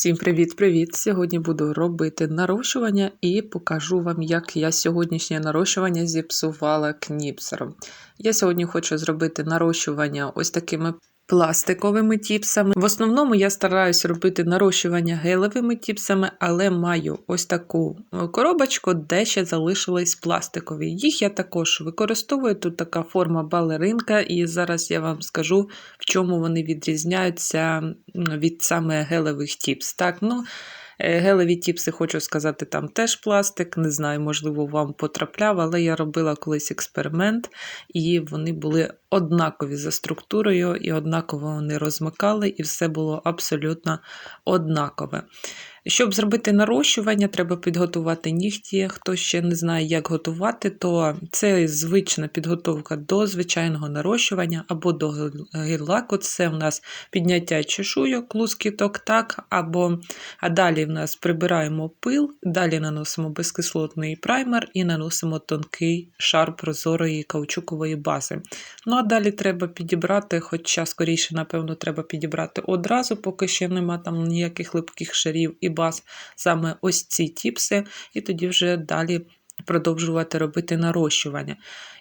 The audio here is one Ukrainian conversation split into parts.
Всім привіт-привіт! Сьогодні буду робити нарощування і покажу вам, як я сьогоднішнє нарощування зіпсувала кніпсером. Я сьогодні хочу зробити нарощування ось такими пластиковими тіпсами. В основному я стараюсь робити нарощування гелевими тіпсами, але маю ось таку е, коробочку, де ще залишились пластикові. Їх я також використовую. Тут така форма балеринка, і зараз я вам скажу, в чому вони відрізняються від саме гелевих тіпс. Так, ну, Гелеві тіпси, хочу сказати, там теж пластик. Не знаю, можливо, вам потрапляв, але я робила колись експеримент, і вони були однакові за структурою, і однаково вони розмикали, і все було абсолютно однакове. Щоб зробити нарощування, треба підготувати нігті. Хто ще не знає, як готувати, то це звична підготовка до звичайного нарощування або до гель-лаку. Це в нас підняття чешуйок, лускіток, так, або а далі в нас прибираємо пил, далі наносимо безкислотний праймер і наносимо тонкий шар прозорої каучукової бази. Ну а далі треба підібрати, хоча скоріше, напевно, треба підібрати одразу, поки ще нема там ніяких липких шарів і баз, саме ось ці тіпси, і тоді вже далі продовжувати робити нарощування.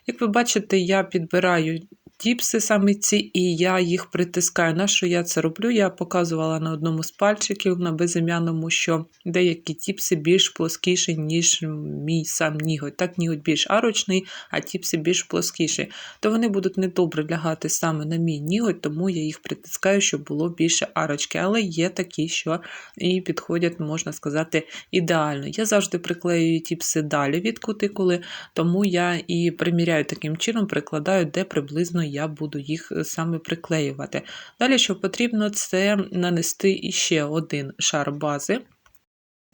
Як ви бачите, я підбираю тіпси саме ці, і я їх притискаю. На що я це роблю? Я показувала на одному з пальчиків на безім'яному, що деякі тіпси більш плоскіші, ніж мій сам ніготь. Так, ніготь більш арочний, а тіпси більш плоскіші. То вони будуть недобре лягати саме на мій ніготь, тому я їх притискаю, щоб було більше арочки. Але є такі, що і підходять, можна сказати, ідеально. Я завжди приклеюю тіпси далі від кутикули, тому я і приміряю таким чином, прикладаю, де приблизно я буду їх е, саме приклеювати. Далі, що потрібно, це нанести іще один шар бази.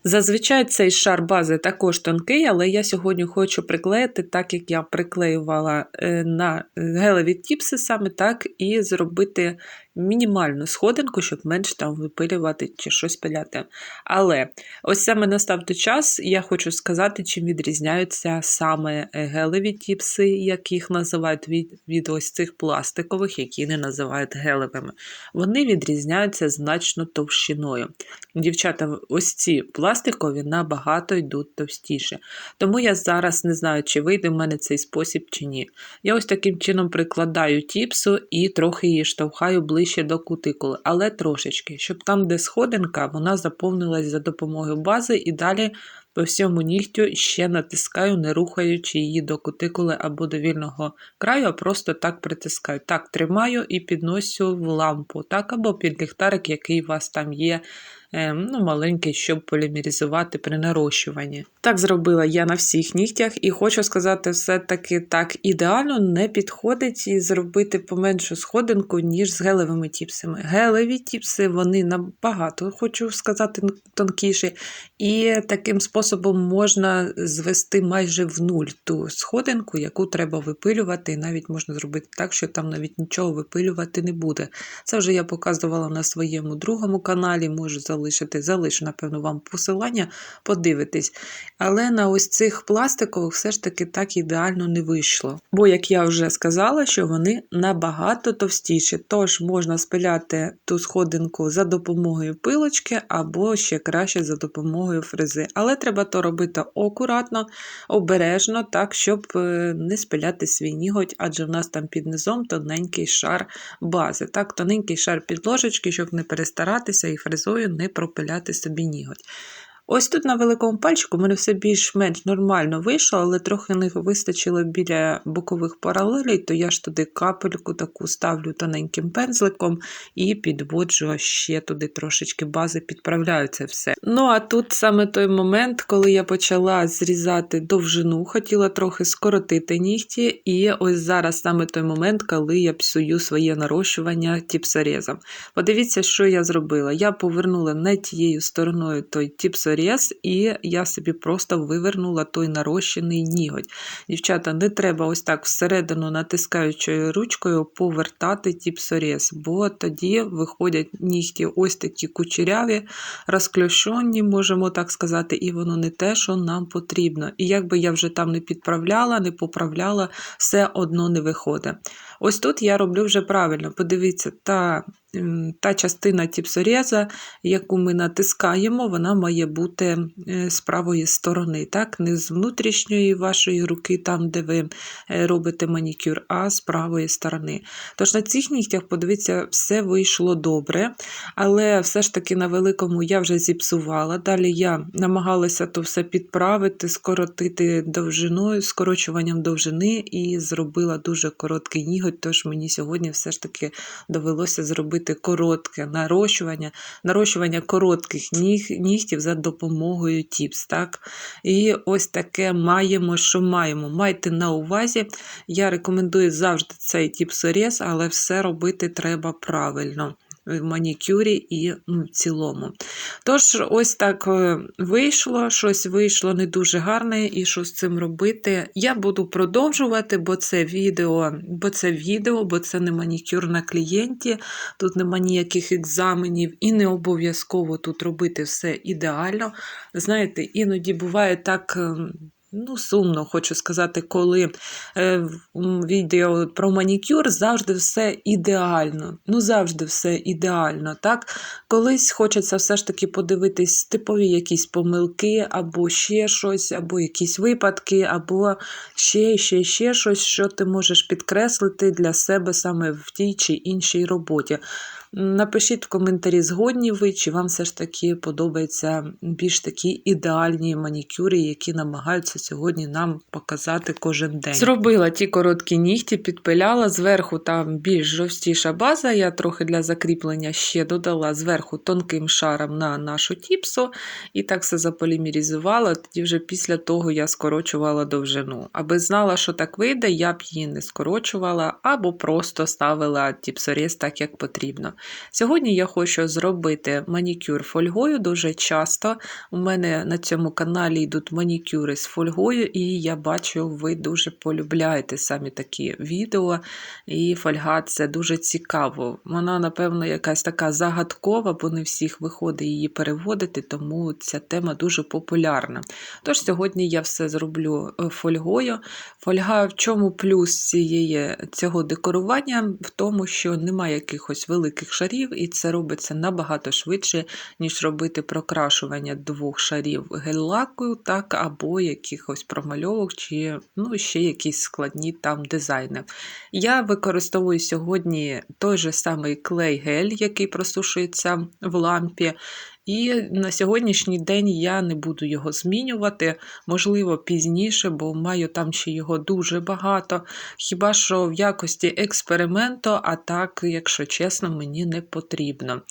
Зазвичай цей шар бази також тонкий, але я сьогодні хочу приклеїти, так як я приклеювала е, на гелеві тіпси, саме так, і зробити мінімальну сходинку, щоб менше там випилювати чи щось пиляти. Але ось саме настав той час, я хочу сказати, чим відрізняються саме гелеві тіпси, як їх називають від, від ось цих пластикових, які не називають гелевими. Вони відрізняються значно товщиною. Дівчата, ось ці пластикові набагато йдуть товстіше. Тому я зараз не знаю, чи вийде в мене цей спосіб чи ні. Я ось таким чином прикладаю тіпсу і трохи її штовхаю ближче ближче до кутикули, але трошечки, щоб там, де сходинка, вона заповнилась за допомогою бази, і далі по всьому нігтю ще натискаю, не рухаючи її до кутикули або до вільного краю, а просто так притискаю. Так, тримаю і підносю в лампу, так, або під ліхтарик, який у вас там є ну, маленький, щоб полімеризувати при нарощуванні. Так зробила я на всіх нігтях, і хочу сказати, все-таки так ідеально не підходить і зробити поменшу сходинку, ніж з гелевими тіпсами. Гелеві тіпси вони набагато, хочу сказати, тонкіші, і таким способом можна звести майже в нуль ту сходинку, яку треба випилювати, і навіть можна зробити так, що там навіть нічого випилювати не буде. Це вже я показувала на своєму другому каналі, можу залишити залишити. Залишу, напевно, вам посилання, подивитись. Але на ось цих пластикових все ж таки так ідеально не вийшло. Бо, як я вже сказала, що вони набагато товстіші. Тож можна спиляти ту сходинку за допомогою пилочки, або ще краще за допомогою фрези. Але треба то робити акуратно, обережно, так, щоб е, не спиляти свій ніготь, адже в нас там під низом тоненький шар бази. Так, Тоненький шар підложечки, щоб не перестаратися і фрезою не пропиляти собі ніготь. Ось тут на великому пальчику в мене все більш-менш нормально вийшло, але трохи не вистачило біля бокових паралелей, то я ж туди капельку таку ставлю тоненьким пензликом і підводжу ще туди трошечки бази, підправляю це все. Ну, а тут саме той момент, коли я почала зрізати довжину, хотіла трохи скоротити нігті, і ось зараз саме той момент, коли я псую своє нарощування тіпсорезом. Подивіться, що я зробила. Я повернула не тією стороною той тіпсорез, поріз, і я собі просто вивернула той нарощений ніготь. Дівчата, не треба ось так всередину натискаючою ручкою повертати ті псоріз, бо тоді виходять нігті ось такі кучеряві, розкльошені, можемо так сказати, і воно не те, що нам потрібно. І якби я вже там не підправляла, не поправляла, все одно не виходить. Ось тут я роблю вже правильно. Подивіться, та, та частина тіпсореза, яку ми натискаємо, вона має бути е, з правої сторони, так? Не з внутрішньої вашої руки, там, де ви е, робите манікюр, а з правої сторони. Тож на цих нігтях, подивіться, все вийшло добре, але все ж таки на великому я вже зіпсувала. Далі я намагалася то все підправити, скоротити довжиною, скорочуванням довжини і зробила дуже короткий ніготь, тож мені сьогодні все ж таки довелося зробити коротке нарощування, нарощування коротких ніг, нігтів за допомогою тіпс. Так? І ось таке маємо, що маємо. Майте на увазі, я рекомендую завжди цей тіпсорез, але все робити треба правильно. В манікюрі і ну, в цілому. Тож, ось так е, вийшло, щось вийшло не дуже гарне, і що з цим робити. Я буду продовжувати, бо це відео, бо це відео, бо це не манікюр на клієнті, тут нема ніяких екзаменів, і не обов'язково тут робити все ідеально. Знаєте, іноді буває так. Ну, сумно хочу сказати, коли е, відео про манікюр завжди все ідеально. Ну, завжди все ідеально. так? Колись хочеться все ж таки подивитись типові якісь помилки, або ще щось, або якісь випадки, або ще, ще, ще щось, що ти можеш підкреслити для себе саме в тій чи іншій роботі. Напишіть в коментарі, згодні ви, чи вам все ж таки подобаються більш такі ідеальні манікюри, які намагаються сьогодні нам показати кожен день. Зробила ті короткі нігті, підпиляла, зверху там більш жорсткіша база. Я трохи для закріплення ще додала зверху тонким шаром на нашу тіпсу, і так все заполімерізувала. Тоді вже після того я скорочувала довжину. Аби знала, що так вийде, я б її не скорочувала, або просто ставила тіпсоріз так, як потрібно. Сьогодні я хочу зробити манікюр фольгою дуже часто. У мене на цьому каналі йдуть манікюри з фольгою, і я бачу, ви дуже полюбляєте самі такі відео. І фольга це дуже цікаво. Вона, напевно, якась така загадкова, бо не всіх виходить її переводити, тому ця тема дуже популярна. Тож сьогодні я все зроблю е, фольгою. Фольга в чому плюс цієї, цього декорування? В тому, що немає якихось великих шарів, і це робиться набагато швидше, ніж робити прокрашування двох шарів гель-лаку, так, або якихось промальовок, чи ну, ще якісь складні там дизайни. Я використовую сьогодні той же самий клей-гель, який просушується в лампі. І на сьогоднішній день я не буду його змінювати, можливо, пізніше, бо маю там ще його дуже багато. Хіба що в якості експерименту, а так, якщо чесно, мені не потрібно.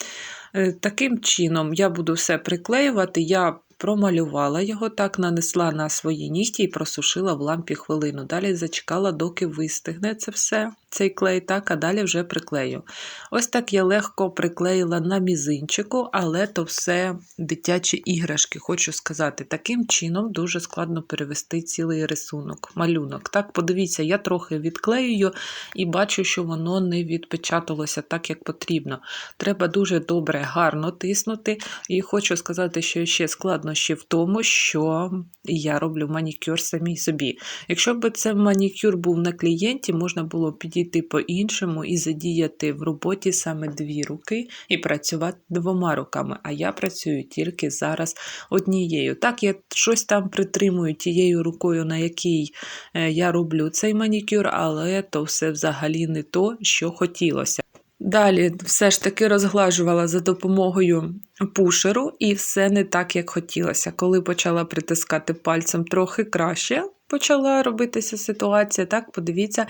Е, Таким чином, я буду все приклеювати. Я промалювала його, так нанесла на свої нігті і просушила в лампі хвилину. Далі зачекала, доки вистигне це все, цей клей, так, а далі вже приклею. Ось так я легко приклеїла на мізинчику, але то все дитячі іграшки, хочу сказати. Таким чином дуже складно перевести цілий рисунок, малюнок. Так, подивіться, я трохи відклеюю і бачу, що воно не відпечаталося так, як потрібно. Треба дуже добре, гарно тиснути. І хочу сказати, що ще складнощі в тому, що я роблю манікюр самій собі. Якщо б це манікюр був на клієнті, можна було підійти по-іншому і задіяти в роботі саме дві руки і працювати двома руками. А я працюю тільки зараз однією. Так, я щось там притримую тією рукою, на якій е, я роблю цей манікюр, але то все взагалі не то, що хотілося. Далі все ж таки розглажувала за допомогою пушеру, і все не так, як хотілося. Коли почала притискати пальцем трохи краще, почала робитися ситуація. Так, подивіться,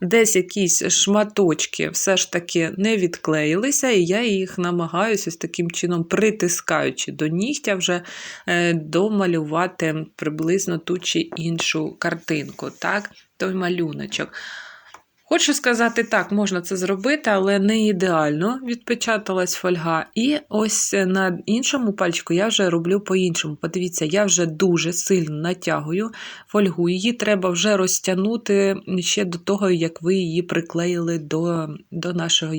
десь якісь шматочки все ж таки не відклеїлися, і я їх намагаюся таким чином, притискаючи до нігтя, вже е, домалювати приблизно ту чи іншу картинку, так, той малюночок. Хочу сказати так, можна це зробити, але не ідеально відпечаталась фольга. І ось на іншому пальчику я вже роблю по-іншому. Подивіться, я вже дуже сильно натягую фольгу. Її треба вже розтягнути ще до того, як ви її приклеїли до до, нашого,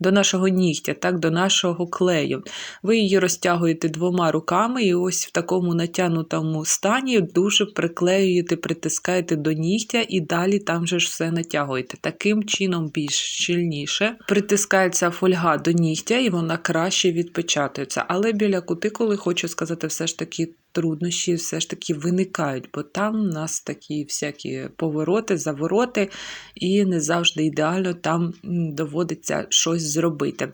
до нашого нігтя, так, до нашого клею. Ви її розтягуєте двома руками, і ось в такому натягнутому стані дуже приклеюєте, притискаєте до нігтя і далі там же ж все натягуєте. Робити. Таким чином більш щільніше притискається фольга до нігтя і вона краще відпечатується. Але біля кутикули, хочу сказати, все ж таки труднощі все ж таки виникають, бо там у нас такі всякі повороти, завороти, і не завжди ідеально там доводиться щось зробити.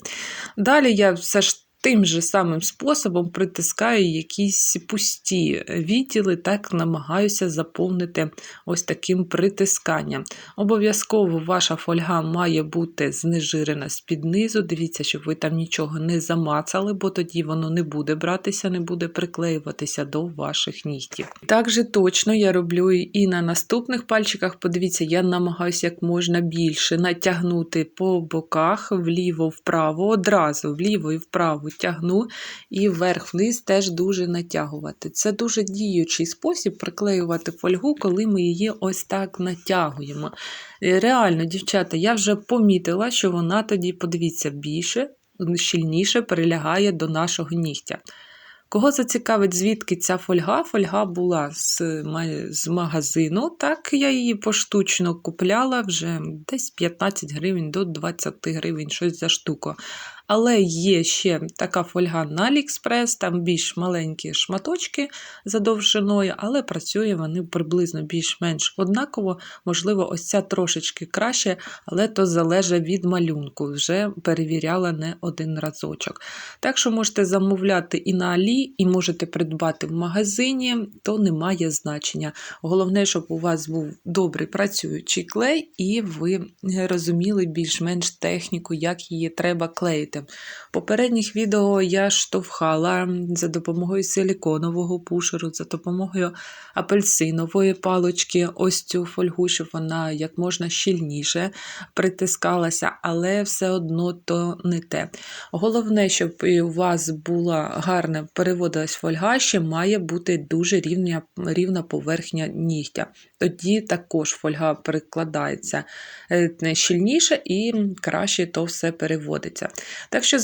Далі я все ж тим же самим способом притискаю якісь пусті відділи, так намагаюся заповнити ось таким притисканням. Обов'язково ваша фольга має бути знежирена з-під низу. Дивіться, щоб ви там нічого не замацали, бо тоді воно не буде братися, не буде приклеюватися до ваших нігтів. Так же точно я роблю і на наступних пальчиках. Подивіться, я намагаюся як можна більше натягнути по боках вліво-вправо, одразу вліво і вправо тягну, і вверх-вниз теж дуже натягувати. Це дуже діючий спосіб приклеювати фольгу, коли ми її ось так натягуємо. Е, Реально, дівчата, я вже помітила, що вона тоді, подивіться, більше, щільніше прилягає до нашого нігтя. Кого зацікавить, звідки ця фольга? Фольга була з, з магазину. Так, я її поштучно купляла вже десь 15 гривень до 20 гривень, щось за штуку. Але є ще така фольга на AliExpress, там більш маленькі шматочки за довжиною, але працює вони приблизно більш-менш однаково. Можливо, ось ця трошечки краще, але то залежить від малюнку. Вже перевіряла не один разочок. Так що можете замовляти і на Алі, і можете придбати в магазині, то немає значення. Головне, щоб у вас був добрий працюючий клей, і ви розуміли більш-менш техніку, як її треба клеїти. Попередніх відео я штовхала за допомогою силіконового пушеру, за допомогою апельсинової палочки, ось цю фольгу, щоб вона як можна щільніше притискалася, але все одно то не те. Головне, щоб у вас була гарна переводилась фольга, ще має бути дуже рівня, рівна поверхня нігтя. Тоді також фольга перекладається е, щільніше і краще то все переводиться. Так що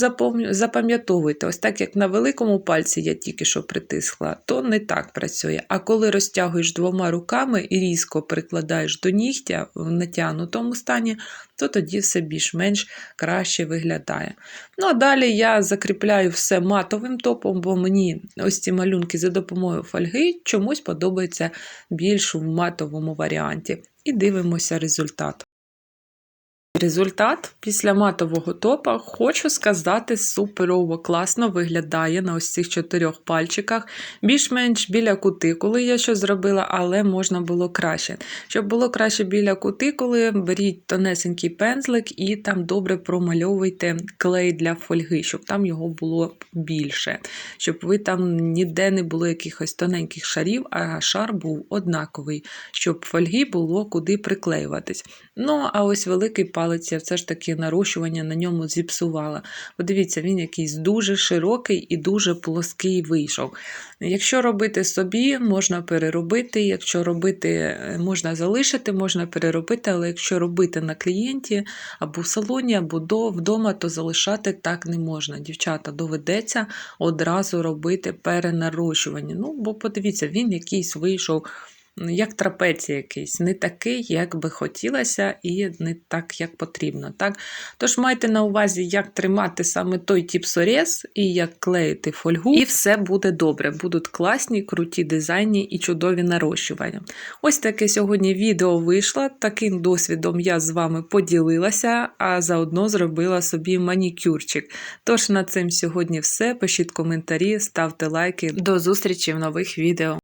запам'ятовуйте, ось так як на великому пальці я тільки що притисла, то не так працює. А коли розтягуєш двома руками і різко прикладаєш до нігтя в натягнутому стані, то тоді все більш-менш краще виглядає. Ну а далі я закріпляю все матовим топом, бо мені ось ці малюнки за допомогою фольги чомусь подобаються більш в матовому варіанті. І дивимося результат. Результат після матового топа, хочу сказати, суперово класно виглядає на ось цих чотирьох пальчиках. Більш-менш біля кутикули я що зробила, але можна було краще. Щоб було краще біля кутикули, беріть тонесенький пензлик і там добре промальовуйте клей для фольги, щоб там його було більше. Щоб ви там ніде не було якихось тоненьких шарів, а шар був однаковий, щоб фольги було куди приклеюватись. Ну, а ось великий палець я все ж таки нарощування на ньому зіпсувала. Подивіться, він якийсь дуже широкий і дуже плоский вийшов. Якщо робити собі, можна переробити. Якщо робити, е, можна залишити, можна переробити, але якщо робити на клієнті або в салоні, або до, вдома, то залишати так не можна. Дівчата, доведеться одразу робити перенарощування. Ну, бо подивіться, він якийсь вийшов як трапеція якийсь, не такий, як би хотілося, і не так, як потрібно. Так? Тож майте на увазі, як тримати саме той тип сорез і як клеїти фольгу, і все буде добре. Будуть класні, круті дизайні і чудові нарощування. Ось таке сьогодні відео вийшло. Таким досвідом я з вами поділилася, а заодно зробила собі манікюрчик. Тож на цим сьогодні все. Пишіть коментарі, ставте лайки. До зустрічі в нових відео.